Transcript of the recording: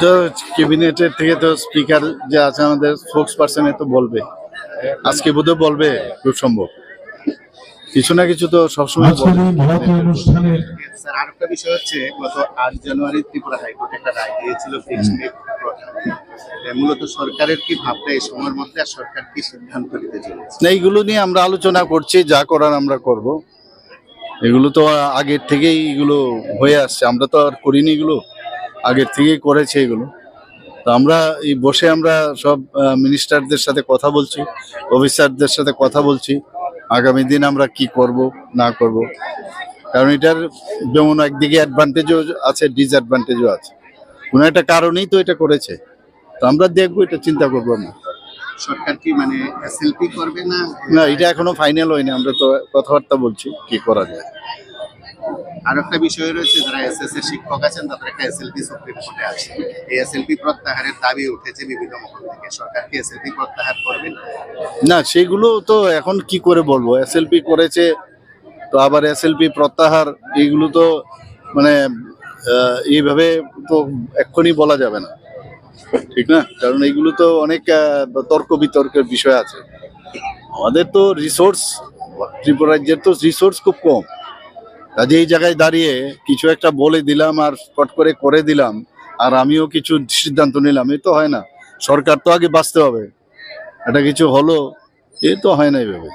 তো ক্যাবিনেটের থেকে তো স্পিকার যে আছে আমাদের স্পোক্স পার্সনে তো বলবে। আজকে বোধহয় বলবে খুব সম্ভব। কিছু না কিছু তো সবসময় স্যার আরেকটা বিষয় হচ্ছে গত আট জানুয়ারি ত্রিপুরা হাইকোর্ট একটা রায় দিয়েছিল মূলত সরকারের কি ভাবটা এই সময়ের মধ্যে আর সরকার কি সিদ্ধান্ত নিতে চলেছে? না এইগুলো নিয়ে আমরা আলোচনা করছি যা করার আমরা করব। এগুলো তো আগের থেকেই এগুলো হয়ে আসছে। আমরা তো আর করিনি এগুলো। আগের থেকেই করেছে এগুলো। তো আমরা এই বসে আমরা সব মিনিস্টারদের সাথে কথা বলছি অফিসারদের সাথে কথা বলছি আগামী দিন আমরা কি করব না করব। কারণ এটার যেমন একদিকে অ্যাডভান্টেজও আছে ডিসঅ্যাডভান্টেজও আছে। কোনো একটা কারণেই তো এটা করেছে। তো আমরা দেখব এটা চিন্তা করব না। সরকার কি মানে এসএলপি করবে না? না এটা এখনও ফাইনাল হয়নি। আমরা তো কথাবার্তা বলছি কি করা যায়। আর একটা বিষয় রয়েছে, যারা এস এস এর শিক্ষক আছেন, তাদের একটা এস এসএলপি সুপ্রিম কোর্টে আছে। এই এস এসএলপি প্রত্যাহারের দাবি উঠেছে বিভিন্ন মহল থেকে। সরকার কি এসএলপি প্রত্যাহার করবেন না, সেগুলো তো এখন কি করে বলব? এস এসএলপি করেছে, তো আবার এস এসএলপি প্রত্যাহার এইগুলো তো মানে এইভাবে তো এক্ষুনি বলা যাবে না। ঠিক না? কারণ এইগুলো তো অনেক তর্ক বিতর্কের বিষয় আছে। আমাদের তো রিসোর্স ত্রিপুরা রাজ্যের তো রিসোর্স খুব কম। কাজে এই জায়গায় দাঁড়িয়ে কিছু একটা বলে দিলাম আর পট করে করে দিলাম, আর আমিও কিছু সিদ্ধান্ত নিলাম। এ তো হয় না। সরকার তো আগে বাঁচতে হবে। এটা কিছু হলো, এ তো হয় না এইভাবে